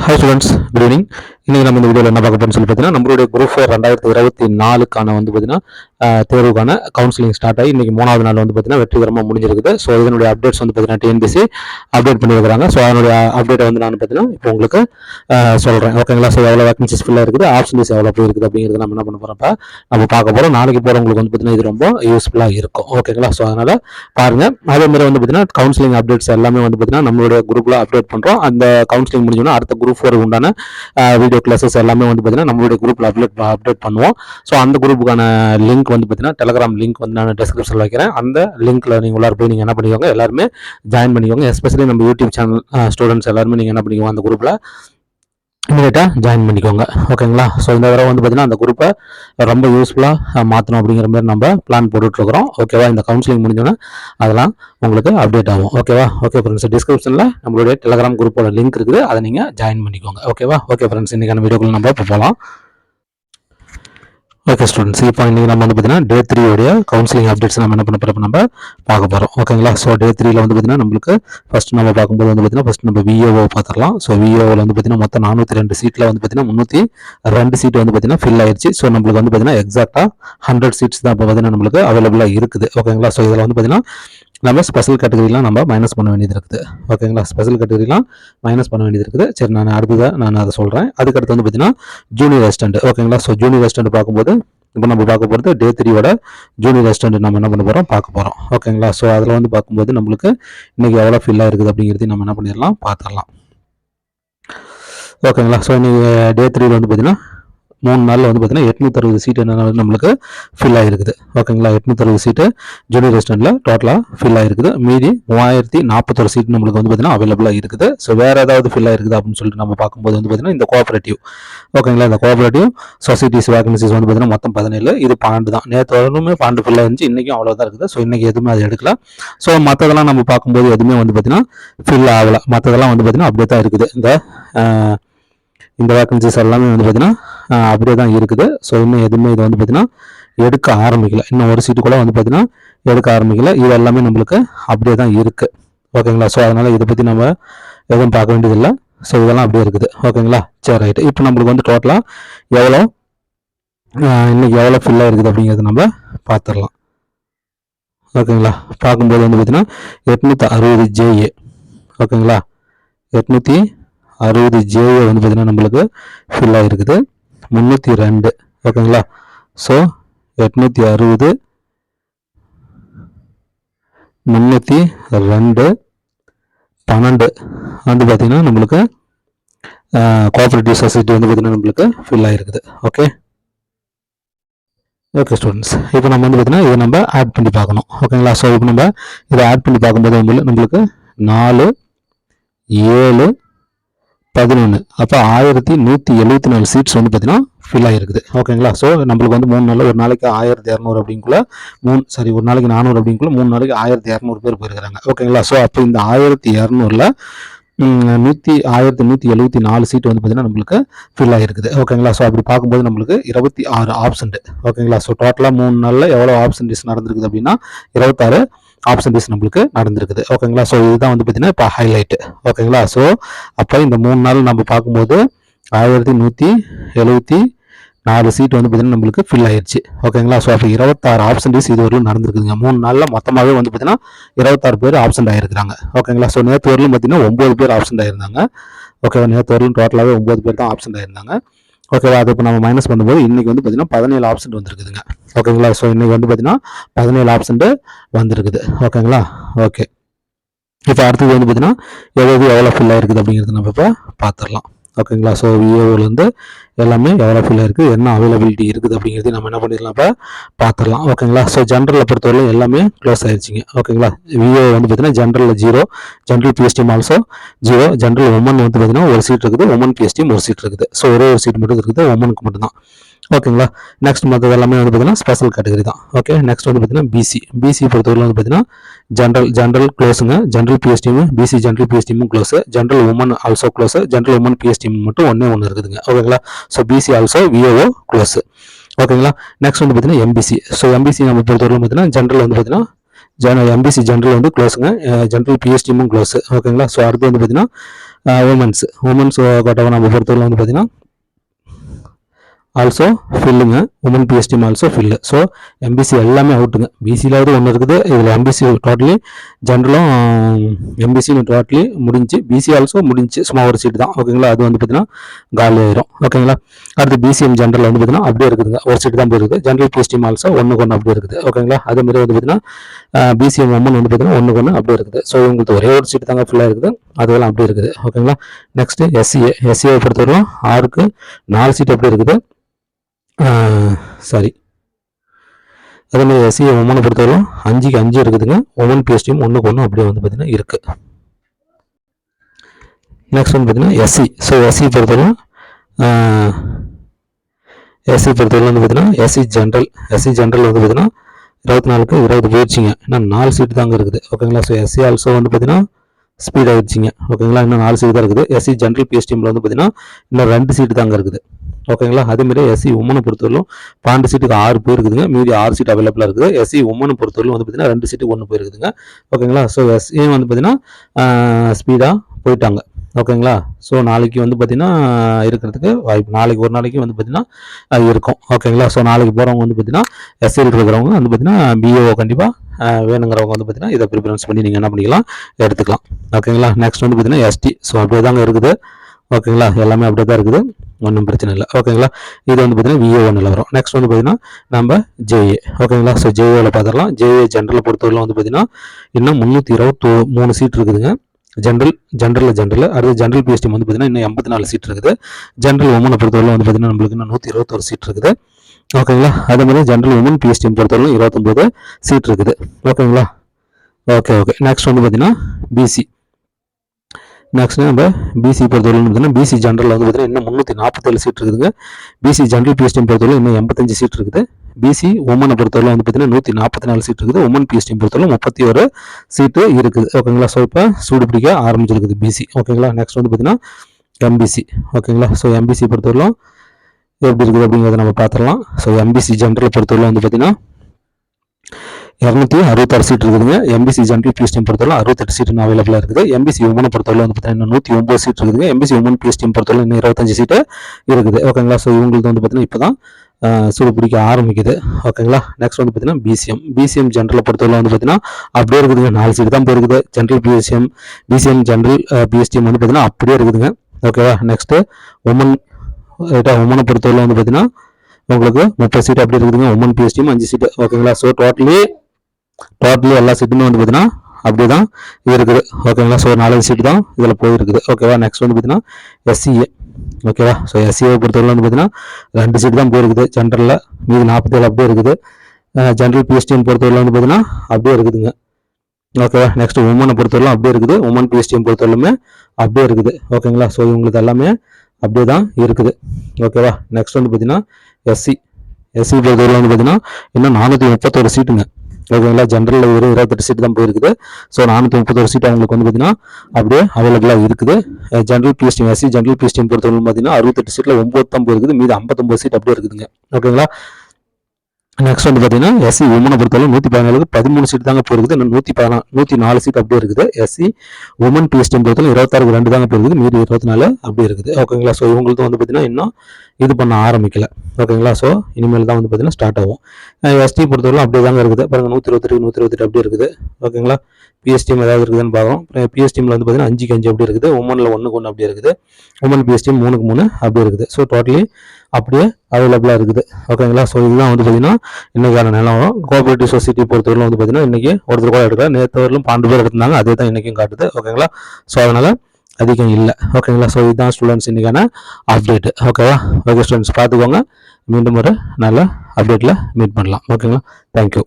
Hi students good evening இன்றைக்கி நம்ம இந்த வீடியோவில் என்ன பார்க்க போகிறோம்னு சொல்லி பார்த்தீங்கன்னா நம்மளுடைய குரூப் ஃபோர் ரெண்டாயிரத்தி இருபத்தி நாலுக்கான வந்து பார்த்தீங்கன்னா தேர்வுக்கான கவுன்சிலிங் ஸ்டார்ட் ஆகி இன்றைக்கி மூணாவது நாள் வந்து பார்த்தீங்கன்னா வெற்றிகரமாக முடிஞ்சிருக்குது. ஸோ இதனுடைய அப்டேட்ஸ் வந்து பார்த்தீங்கன்னா டிஎன்பிசி அப்டேட் பண்ணியிருக்கிறாங்க. ஸோ அதனுடைய அப்டேட்டை வந்து நான் பார்த்தீங்கன்னா இப்போ உங்களுக்கு சொல்கிறேன் ஓகேங்களா ஸோ எவ்வளோ வேக்கன்சிஸ் ஃபுல்லாக இருக்குது? ஆப்ஷன்ஸ் எவ்வளோ போய் இருக்குது? அப்படிங்கிறது நம்ம என்ன பண்ண போகிறப்ப நம்ம பார்க்க போகிறோம் நாளைக்கு போகிறவங்களுக்கு வந்து பார்த்தீங்கன்னா இது ரொம்ப யூஸ்ஃபுல்லாக இருக்கும். ஓகேங்களா ஸோ அதனால் பாருங்கள் அதே மாதிரி வந்து பார்த்தீங்கன்னா கவுன்சிலிங் அப்டேட்ஸ் எல்லாமே வந்து பார்த்தீங்கன்னா நம்மளுடைய குரூப்பில் அப்டேட் பண்ணுறோம் அந்த கவுன்சிலிங் முடிஞ்சோன்னா அடுத்த குரூப் ஃபோர் உண்டான வீடியோ கிளாஸஸ் எல்லாமே வந்து பார்த்தீங்கன்னா நம்மளுடைய குரூப்பில் அப்டேட் அப்டேட் பண்ணுவோம். ஸோ அந்த குரூப்புக்கான லிங்க் வந்து பார்த்தீங்கன்னா டெலகிராம் லிங்க் வந்து நான் டிஸ்கிரிப்ஷனில் வைக்கிறேன். அந்த லிங்க்கில் நீங்கள் உள்ளார போய் நீங்கள் என்ன பண்ணிக்கோங்க எல்லாருமே ஜாயின் பண்ணிக்கோங்க. எஸ்பெஷலி நம்ம யூடியூப் சேனல் ஸ்டூடெண்ட்ஸ் எல்லாருமே நீங்கள் என்ன பண்ணிக்கோங்க அந்த குரூப்பில் இமீடியட்டாக ஜாயின் பண்ணிக்கோங்க. ஓகேங்களா ஸோ இந்த தடவை வந்து பார்த்தீங்கன்னா அந்த குரூப்பை ரொம்ப யூஸ்ஃபுல்லாக மாற்றணும் அப்படிங்கிற மாதிரி நம்ம பிளான் போட்டுட்ருக்குறோம். ஓகேவா இந்த கவுன்சிலிங் முடிஞ்சோன்னே அதெல்லாம் உங்களுக்கு அப்டேட் ஆகும். ஓகேவா ஓகே ஃப்ரெண்ட்ஸ் டிஸ்கிரிப்ஷனில் நம்மளுடைய டெலகிராம் குரூப்போட லிங்க் இருக்குது. அதை நீங்கள் ஜாயின் பண்ணிக்கோங்க. ஓகேவா ஓகே ஃப்ரெண்ட்ஸ் இன்றைக்கான வீடியோக்குள்ள நம்ம இப்போ போகலாம். ஓகே ஸ்டூடெண்ட்ஸ் இப்போ இன்றைக்கி நம்ம வந்து பார்த்தீங்கன்னா டே த்ரீ உடைய கவுன்சிலிங் அப்டேட்ஸ் நம்ம என்ன பண்ண போகிறப்ப நம்ம பார்க்க போகிறோம் ஓகேங்களா ஸோ டே த்ரீயில் வந்து பார்த்தீங்கன்னா நம்மளுக்கு ஃபஸ்ட் நம்ம பார்க்கும்போது வந்து பார்த்தீங்கன்னா ஃபஸ்ட் நம்ம விஓஓ பார்த்துடலாம். ஸோ விஓவில் வந்து பார்த்தீங்கன்னா மொத்தம் நானூற்றி ரெண்டு சீட்டில் வந்து பார்த்தீங்கன்னா முந்நூற்றி ரெண்டு சீட் வந்து பார்த்தீங்கன்னா ஃபில் ஆயிடுச்சு ஸோ நம்மளுக்கு வந்து பார்த்தீங்கன்னா எக்ஸாக்டாக ஹண்ட்ரட் சீட்ஸ் தான் இப்போ பார்த்தீங்கன்னா நம்மளுக்கு அவைலபிளாக இருக்குது. ஓகேங்களா ஸோ இதில் வந்து பார்த்தீங்கன்னா நம்ம ஸ்பெஷல் கேட்டகரிலாம் நம்ம மைனஸ் பண்ண வேண்டியது இருக்குது. ஓகேங்களா ஸ்பெஷல் கேட்டகரிலாம் மைனஸ் பண்ண வேண்டியது இருக்குது. சரி நான் அடுத்ததாக நான் அதை சொல்கிறேன் அதுக்கடுத்து வந்து பார்த்தீங்கன்னா ஜூனியர் அசிஸ்டன்ட் ஓகேங்களா ஸோ ஜூனியர் அசிஸ்டன்ட் பார்க்கும்போது இப்போ நம்ம பார்க்க போகிறது டே த்ரீயோட ஜூனியர் ரெஸ்டன்ட் நம்ம என்ன பண்ண போகிறோம் பார்க்க போகிறோம் ஓகேங்களா? ஸோ அதில் வந்து பார்க்கும்போது நம்மளுக்கு இன்னைக்கு எவ்வளோ ஃபில்லாக இருக்குது அப்படிங்கிறதையும் நம்ம என்ன பண்ணிடலாம் பார்த்துடலாம். ஓகேங்களா? ஸோ இன்றைக்கி டே த்ரீயில் வந்து பார்த்தீங்கன்னா மூணு நாளில் வந்து பார்த்தீங்கன்னா எட்நூத்தறுபது சீட் என்ன நம்மளுக்கு ஃபில் ஆகிருக்குது ஓகேங்களா எட்நூத்தறுபது சீட்டு ஜூனியர் ரெஸ்டாரண்ட்டில் டோட்டலாக ஃபில் ஆகிருக்குது மீதி மூவாயிரத்தி நாற்பத்தொரு சீட் நம்மளுக்கு வந்து பார்த்தீங்கன்னா அவைலபிளாக இருக்குது. ஸோ வேறு ஏதாவது ஃபில் ஆகிருக்குது அப்படின்னு சொல்லிட்டு நம்ம பார்க்கும்போது வந்து பார்த்தீங்கன்னா இந்த கோஆப்ரேட்டிவ் ஓகேங்களா இந்த கோஆப்ரேட்டிவ் சொசைட்டிஸ் வேகன்சிஸ் வந்து பார்த்தீங்கன்னா மொத்தம் பதினேழு. இது பன்னெண்டு தான். நேற்று வரணுமே பன்னெண்டு ஃபில் இருந்துச்சு. இன்றைக்கும் அவ்வளோதான் இருக்குது. ஸோ இன்றைக்கி எதுவுமே அது எடுக்கல. ஸோ மற்றதெல்லாம் நம்ம பார்க்கும்போது எதுவுமே வந்து பார்த்தீங்கன்னா ஃபில் ஆகலை. மற்றதெல்லாம் வந்து பார்த்தீங்கன்னா அப்படியே தான் இருக்குது. இந்த இந்த வேக்கன்சிஸ் எல்லாமே வந்து பார்த்தீங்கன்னா அப்படியே தான் இருக்குது. ஸோ இன்னும் எதுவுமே இது வந்து பார்த்தீங்கன்னா எடுக்க ஆரம்பிக்கல. இன்னும் ஒரு சீட்டு கூட வந்து பார்த்தீங்கன்னா எடுக்க ஆரம்பிக்கல. இது எல்லாமே நம்மளுக்கு அப்படியே தான் இருக்குது ஓகேங்களா ஸோ அதனால் இதை பற்றி நம்ம எதுவும் பார்க்க வேண்டியதில்லை. ஸோ இதெல்லாம் அப்படியே இருக்குது. ஓகேங்களா சரி ரைட்டு இப்போ நம்மளுக்கு வந்து டோட்டலாக எவ்வளோ ஆஹ், இன்னைக்கு எவ்வளோ ஃபில்லாக இருக்குது அப்படிங்கிறத நம்ம பார்த்துடலாம். ஓகேங்களா பார்க்கும்போது வந்து பார்த்தீங்கன்னா எட்நூற்றி அறுபது ஜேஏ ஓகேங்களா எட்நூற்றி அறுபது ஜேஏ வந்து பார்த்திங்கன்னா நம்மளுக்கு ஃபில் ஆகிருக்குது முந்நூற்றி ரெண்டு. ஓகேங்களா? ஸோ எட்நூற்றி அறுபது. முந்நூற்றி ரெண்டு. பன்னெண்டு வந்து பார்த்திங்கன்னா நம்மளுக்கு கோஆப்ரேட்டிவ் சொசைட்டி வந்து பார்த்தீங்கன்னா நம்மளுக்கு ஃபில் ஆகிருக்குது ஓகே ஓகே ஸ்டூடெண்ட்ஸ் இப்போ நம்ம வந்து பார்த்திங்கன்னா இதை நம்ம ஆட் பண்ணி பார்க்கணும். ஓகேங்களா? ஸோ இப்போ நம்ம இதை ஆட் பண்ணி பார்க்கும்போது வந்து நம்மளுக்கு நாலு ஏழு பதினொன்று அப்போ ஆயிரத்தி நூற்றி எழுபத்தி நாலு சீட்ஸ் வந்து பார்த்தீங்கன்னா ஃபில் ஆகிருக்குது ஓகேங்களா ஸோ நம்மளுக்கு வந்து மூணு நாளில் ஒரு நாளைக்கு ஆயிரத்தி இரநூறு அப்படிங்குள்ள மூணு சாரி ஒரு நாளைக்கு நானூறு அப்படிங்குள்ள மூணு நாளைக்கு ஆயிரத்தி இரநூறு பேர் போயிருக்கிறாங்க ஓகேங்களா ஸோ அப்போ இந்த ஆயிரத்தி இரநூறுல நூற்றி ஆயிரத்தி நூற்றி எழுபத்தி நாலு சீட் வந்து பார்த்தீங்கன்னா நம்மளுக்கு ஃபில் ஆகிருக்குது ஓகேங்களா ஸோ அப்படி பார்க்கும்போது நம்மளுக்கு இருபத்தி ஆறு ஆப்ஷன்ட் ஓகேங்களா ஸோ டோட்டலாக மூணு நாளில் எவ்வளோ ஆப்ஷன்டிஸ் நடந்திருக்குது அப்படின்னா இருபத்தாறு ஆப்ஷன்டிஸ் நம்மளுக்கு நடந்திருக்குது. ஓகேங்களா ஸோ இதுதான் வந்து பார்த்தீங்கன்னா இப்போ ஹைலைட் ஓகேங்களா ஸோ அப்போ இந்த மூணு நாள் நம்ம பார்க்கும்போது ஆயிரத்தி நூற்றி எழுபத்தி நாலு சீட் வந்து பார்த்தீங்கன்னா நம்மளுக்கு ஃபில் ஆயிடுச்சு ஓகேங்களா ஸோ அப்போ இருபத்தாறு ஆப்ஷன்ஸ் இது வரையும் நடந்திருக்குதுங்க. மூணு நாளில் மொத்தமாகவே வந்து பார்த்தீங்கன்னா இருபத்தாறு பேர் ஆப்ஷன் ஆயிருக்கிறாங்க. ஓகேங்களா ஸோ நேற்று வரலும் பார்த்தீங்கன்னா ஒம்பது பேர் ஆப்ஷன் ஆயிருந்தாங்க. ஓகேவா நேற்று வரலும் டோட்டலாகவே ஒம்பது பேர் தான் ஆப்ஷன் ஆயிருந்தாங்க. ஓகேவா அது இப்போ நம்ம மைனஸ் பண்ணும்போது இன்றைக்கி வந்து பார்த்தீங்கன்னா பதினேழு ஆப்ஷன் வந்துருக்குதுங்க. ஓகேங்களா ஸோ இன்றைக்கி வந்து பார்த்தீங்கன்னா பதினேழு ஆப்ஷன் வந்திருக்குது. ஓகேங்களா ஓகே இப்போ அடுத்தது வந்து பார்த்தீங்கன்னா எவ்வளோ எவ்வளோ ஃபில் ஆகிருக்குது அப்படிங்கிறது நம்ம இப்போ பார்த்துடலாம் ஓகேங்களா ஸோ விஏஓலேருந்து எல்லாமே எவ்வளோ ஃபில் இருக்குது என்ன அவைலபிலிட்டி இருக்குது அப்படிங்கிறது நம்ம என்ன பண்ணிடலாம் இப்போ பார்த்துடலாம் ஓகேங்களா ஸோ ஜென்ரலில் பொறுத்தவரை எல்லாமே க்ளோஸ் ஆயிடுச்சிங்க ஓகேங்களா விஏஓ வந்து பார்த்தீங்கன்னா ஜென்ரலில் zero general PSTM also zero general woman வந்து பார்த்தீங்கன்னா ஒரு சீட் இருக்குது உமன் பிஎஸ்டிஎம் ஒரு சீட் இருக்குது. ஸோ ஒரே ஒரு சீட் மட்டும் இருக்குது உமனுக்கு மட்டும்தான். ஓகேங்களா? நெக்ஸ்ட் மற்றது எல்லாமே வந்து பார்த்தீங்கன்னா ஸ்பெஷல் கேட்டகரி தான். ஓகே நெக்ஸ்ட் வந்து பார்த்தீங்கன்னா பிசி பிசி பொறுத்தவரை வந்து பார்த்தீங்கன்னா ஜென்ரல் ஜென்ரல் க்ளோஸுங்க ஜென்ரல் பிஎஸ்டியும் BC general பிஎஸ்டியும் close general woman also close general woman PSTM மட்டும் ஒன்றே ஒன்று இருக்குதுங்க. ஓகேங்களா? So BC also VAO close ஓகேங்களா? நெக்ஸ்ட் வந்து பார்த்தீங்கன்னா எம்பிசி ஸோ எம்பிசி நம்ம பொறுத்தவரை பார்த்தீங்கன்னா ஜென்ரல் வந்து பார்த்தீங்கன்னா ஜென எம்பிசி ஜென்ரல் வந்து க்ளோஸுங்க ஜென்ரல் பிஎஸ்டிமும் க்ளோஸ் ஓகேங்களா? ஸோ அடுத்து வந்து பார்த்தீங்கன்னா உமன்ஸ் உமன்ஸ் கோட்டாவை நம்ம பொறுத்தவரை வந்து பார்த்தீங்கன்னா also ஃபில்லுங்க woman PSTM also fill so MBC எல்லாமே அவுட்டுங்க பிசியிலாவது ஒன்று இருக்குது இதில் எம்பிசி டோட்டலி ஜென்ரலும் எம்பிசின்னு டோட்டலி முடிஞ்சு பிசி ஆல்சோ முடிஞ்சு சும்மா ஒரு சீட்டு தான். ஓகேங்களா அது வந்து பார்த்தீங்கன்னா காலி ஆயிரும். ஓகேங்களா அடுத்து பிசிஎம் ஜென்ரல் வந்து பார்த்தீங்கன்னா அப்படியே இருக்குதுங்க. ஒரு சீட்டு தான் போயிருக்குது ஜென்ரல் பிஎஸ்டிம் ஆல்சோ ஒன்றுக்கு ஒன்று அப்படியே இருக்குது. ஓகேங்களா அதே மாதிரி வந்து பார்த்தீங்கன்னா பிசிஎம் உமன் வந்து பார்த்தீங்கன்னா ஒன்றுக்கு ஒன்று அப்படியே இருக்குது. ஸோ உங்களுக்கு ஒரே ஒரு சீட்டு தாங்க ஃபுல்லாக இருக்குது. அதெல்லாம் அப்படியே இருக்குது. ஓகேங்களா நெக்ஸ்ட்டு எஸ்சிஏ எஸ்சிஏ பொறுத்தவரைக்கும் ஆறுக்கு நாலு சீட் அப்படியே இருக்குது. சாரி. அதே மாதிரி எஸ்சிஏ உமனை பொறுத்தவரைக்கும் அஞ்சுக்கு அஞ்சு இருக்குதுங்க. உமன் பிஎஸ்டியும் ஒன்றுக்கு ஒன்று அப்படியே வந்து பார்த்தீங்கன்னா இருக்குது நெக்ஸ்ட் வந்து பார்த்தீங்கன்னா எஸ்சி ஸோ எஸ்சி பொறுத்தவரைக்கும் எஸ்சி பொறுத்தவரை வந்து பார்த்தீங்கன்னா எஸ்சி ஜென்ரல் எஸ்சி ஜென்ரல் வந்து பார்த்தீங்கன்னா இருபத்தி நாலுக்கு இருபது போயிடுச்சிங்க. இன்னும் நாலு சீட்டு தாங்க இருக்குது. ஓகேங்களா ஸோ எஸ்சி ஆல்சோ வந்து பார்த்தீங்கன்னா ஸ்பீட் ஆகிடுச்சிங்க ஓகேங்களா இன்னும் நாலு சீட்டு தான் இருக்குது. எஸ்சி ஜென்ரல் பிஎஸ்டிஎம்ல வந்து பார்த்தீங்கன்னா இன்னும் ரெண்டு சீட்டு தாங்க இருக்குது. ஓகேங்களா? அதேமாதிரி எஸ்சி உமனை பொறுத்தவரைக்கும் பன்னெண்டு சீட்டுக்கு ஆறு போயிருக்குதுங்க. மீதி ஆறு சீட் அவைலபிளாக இருக்குது. எஸ்சி உமனை பொறுத்தவரைக்கும் வந்து பார்த்தீங்கன்னா ரெண்டு சீட்டு ஒன்று போயிருக்குதுங்க. ஓகேங்களா? ஸோ எஸ்சியும் வந்து பார்த்தீங்கன்னா ஸ்பீடாக போயிட்டாங்க. ஓகேங்களா? ஸோ நாளைக்கு வந்து பார்த்திங்கன்னா இருக்கிறதுக்கு வாய்ப்பு நாளைக்கு ஒரு நாளைக்கு வந்து பார்த்திங்கன்னா இருக்கும். ஓகேங்களா? ஸோ நாளைக்கு போகிறவங்க வந்து பார்த்திங்கன்னா எஸ்எல் இருக்கிறவங்க வந்து பார்த்திங்கன்னா பிஓ கண்டிப்பாக வேணுங்கிறவங்க வந்து பார்த்திங்கன்னா இதை ப்ரிஃபரன்ஸ் பண்ணி நீங்கள் என்ன பண்ணிக்கலாம் எடுத்துக்கலாம். ஓகேங்களா? நெக்ஸ்ட் வந்து பார்த்திங்கன்னா எஸ்டி ஸோ அப்படியே தாங்க இருக்குது. ஓகேங்களா? எல்லாமே அப்படியே தான் இருக்குது. ஒன்றும் பிரச்சனை இல்லை. ஓகேங்களா இது வந்து பார்த்தீங்கன்னா விஏ ஒன்றில் வரும். நெக்ஸ்ட் வந்து பார்த்தீங்கன்னா நம்ம ஜேஏ ஓகேங்களா ஸோ ஜேஏவில் பார்த்துடலாம் ஜேஏ ஜென்ரலை பொறுத்தவரை வந்து பார்த்தீங்கன்னா இன்னும் முந்நூற்றி இருபத்தோ மூணு சீட் இருக்குதுங்க. ஜென்ரல் ஜென்ரலில் ஜென்ரல் அடுத்து ஜென்ரல் பிஎஸ்டி வந்து பார்த்தீங்கன்னா இன்னும் எண்பத்தி நாலு சீட் இருக்குது. ஜென்ரல் உமனை பொறுத்தவரை வந்து பார்த்தீங்கன்னா நம்மளுக்கு இன்னும் நூற்றி இருபத்தொரு சீட் இருக்குது. ஓகேங்களா அதே மாதிரி ஜென்ரல் உமன் பிஎஸ்டியும் பொறுத்தவரை இருபத்தொம்போது சீட் இருக்குது. ஓகேங்களா ஓகே ஓகே நெக்ஸ்ட் வந்து பார்த்தீங்கன்னா பிசி நெக்ஸ்ட் நம்ம பிசி பொறுத்தவரைக்கும் பார்த்தீங்கன்னா பிசி ஜென்ரல் வந்து பார்த்தீங்கன்னா இன்னும் முந்நூற்றி நாற்பத்தேழு சீட் இருக்குதுங்க. பிசி ஜென்ரல் பிஎஸ்டிஎம் பொறுத்தவரை இன்னும் எண்பத்தஞ்சு சீட் இருக்குது. பிசி உமனை பொறுத்தவரை வந்து பார்த்தீங்கன்னா நூற்றி நாற்பத்தி நாலு சீட் இருக்குது உமன் பிஎஸ்டிஎம் பொறுத்தவரை முப்பத்தி ஒரு சீட்டு இருக்குது. ஓகேங்களா ஸோ இப்போ சூடு பிடிக்க ஆரம்பிச்சிருக்குது பிசி ஓகேங்களா நெக்ஸ்ட் வந்து பார்த்தீங்கன்னா எம்பிசி ஓகேங்களா ஸோ எம்பிசி பொறுத்தவரைக்கும் எப்படி இருக்குது அப்படிங்கிறத நம்ம பார்த்துடலாம். ஸோ எம்பிசி ஜென்ரல் பொறுத்தவரை வந்து பார்த்தீங்கன்னா இரநூத்தி அறுபத்தாறு சீட் இருக்குதுங்க. எம்பிசி ஜென்ரல் பிஎஸ்டிஎம் பொறுத்தவரை அறுபத்தெட்டு சீட் அவைலபிளாக இருக்குது. எம்பிசி உமனை பொறுத்தவரை வந்து பார்த்தீங்கன்னா நூற்றி ஒம்பது சீட் இருக்குதுங்க. எம்பிசி உமன் பிஎஸ்டிஎம் பொறுத்தவரை இன்னும் இருபத்தஞ்சு சீட்டு இருக்குது. ஓகேங்களா ஸோ இவங்களுக்கு வந்து பார்த்தீங்கன்னா இப்போ தான் சூடு பிடிக்க ஆரம்பிக்குது ஓகேங்களா நெக்ஸ்ட் வந்து பார்த்தீங்கன்னா பிசிஎம் பிசிஎம் ஜென்ரலை பொறுத்தவரை வந்து பார்த்தீங்கன்னா அப்படியே இருக்குதுங்க. நாலு சீட் தான் போயிருக்குது. General PSM BCM general PSTM வந்து பார்த்தீங்கன்னா அப்படியே இருக்குதுங்க. ஓகேவா நெக்ஸ்ட்டு உமன் ரைட்டா உமனை பொறுத்தவரை வந்து பார்த்தீங்கன்னா உங்களுக்கு முப்பது சீட் அப்படி இருக்குதுங்க. உமன் பிஎஸ்டியும் அஞ்சு சீட்டு ஓகேங்களா ஸோ டோட்டலி டோட்டலி எல்லா சீட்டுமே வந்து பார்த்தீங்கன்னா அப்படி தான் இருக்குது. ஓகேங்களா ஸோ நாலஞ்சு சீட்டு தான் இதில் போயிருக்குது. ஓகேவா நெக்ஸ்ட் வந்து பார்த்தீங்கன்னா எஸ்சிஏ ஓகேவா ஸோ எஸ்சிஏ பொறுத்தவரை வந்து பார்த்தீங்கன்னா ரெண்டு சீட்டு தான் போயிருக்குது. ஜென்ரலில் மீது நாற்பத்தேழு அப்படியே இருக்குது. ஜென்ரல் பிஎஸ்டிஎம் பொறுத்தவரை வந்து பார்த்தீங்கன்னா அப்படியே இருக்குதுங்க. ஓகேவா நெக்ஸ்ட் உமனை பொறுத்தவரைக்கும் அப்படியே இருக்குது. உமன் பிஎஸ்டிஎம் பொறுத்தவரையிலுமே அப்படியே இருக்குது. ஓகேங்களா ஸோ இவங்களுக்கு எல்லாமே அப்படியே தான் இருக்குது. ஓகேவா நெக்ஸ்ட் வந்து பார்த்தீங்கன்னா எஸ்சி எஸ்சி பொறுத்தவரை வந்து பார்த்தீங்கன்னா இன்னும் நானூற்றி முப்பத்தோரு சீட்டுங்க ஓகேங்களா? ஜென்ரலில் ஒரு இருபத்தெட்டு சீட் தான் போயிருக்குது. ஸோ நானூற்றி முப்பத்தொரு சீட் அவங்களுக்கு வந்து பார்த்தீங்கன்னா அப்படியே அவைலபிளாக இருக்குது. General PST SC general PST பொறுத்தவரைக்கும் பார்த்தீங்கன்னா அறுபத்தெட்டு சீட்டில் ஒம்பது தான் போயிருக்குது. மீது ஐம்பத்தொம்பது சீட் அப்படியே இருக்குதுங்க. ஓகேங்களா? நெக்ஸ்ட் வந்து பார்த்தீங்கன்னா எஸ்சி உமனை பொறுத்தவரை நூற்றி பதினாலுக்கு பதிமூணு சீட் தாங்க போயிருக்குது. இன்னும் நூற்றி பதினா நூற்றி நாலு சீட் அப்படியே இருக்குது. எஸ்சி உமன் பிஎஸ்டி பொறுத்தவரை இருபத்தாறுக்கு ரெண்டு தாங்க போயிருக்குது. மீதி இருபத்தி நாலு அப்படியே இருக்குது. ஓகேங்களா? ஸோ இவங்களுக்கு வந்து பார்த்தீங்கன்னா இன்னும் இது பண்ண ஆரம்பிக்கல. ஓகேங்களா? ஸோ இனிமேல் தான் வந்து பார்த்தீங்கன்னா ஸ்டார்ட் ஆகும். எஸ்டி பொறுத்தவரை அப்படியே தாங்க இருக்குது. பாருங்க நூற்றி இருபத்தெட்டு நூற்றி இருபத்தெட்டு அப்படி இருக்குது. ஓகேங்களா? பிஎஸ்டிஎம் ஏதாவது இருக்குதுன்னு பார்க்குறோம். பிஎஸ்டிஎம்ல வந்து பார்த்தீங்கன்னா அஞ்சுக்கு அஞ்சு அப்படி இருக்குது. உமனில் ஒன்றுக்கு ஒன்று அப்படியே இருக்குது. உமன் பிஎஸ்டிஎம் மூணுக்கு மூணு அப்படியே இருக்குது. ஸோ டோட்டலி அப்படியே அவைலபிளாக இருக்குது. ஓகேங்களா? ஸோ இதுதான் வந்து பார்த்தீங்கன்னா இன்றைக்கான நிலவரம் கோஆபரேட்டிவ் சொசைட்டி பொறுத்தவரையிலும் வந்து பார்த்தீங்கன்னா இன்றைக்கி ஒருத்தர் கூட எடுக்கல. நேற்று வரலும் பன்னெண்டு பேர் எடுத்தாங்க அதே தான் இன்றைக்கும் காட்டுது. ஓகேங்களா? ஸோ அதனால் அதிகம் இல்லை. ஓகேங்களா ஸோ இதுதான் ஸ்டூடெண்ட்ஸ் இன்றைக்கான அப்டேட் ஓகேவா ஓகே ஸ்டூடெண்ட்ஸ் பார்த்துக்கோங்க. மீண்டும் ஒரு நல்ல அப்டேட்டில் மீட் பண்ணலாம். ஓகேங்களா தேங்க்யூ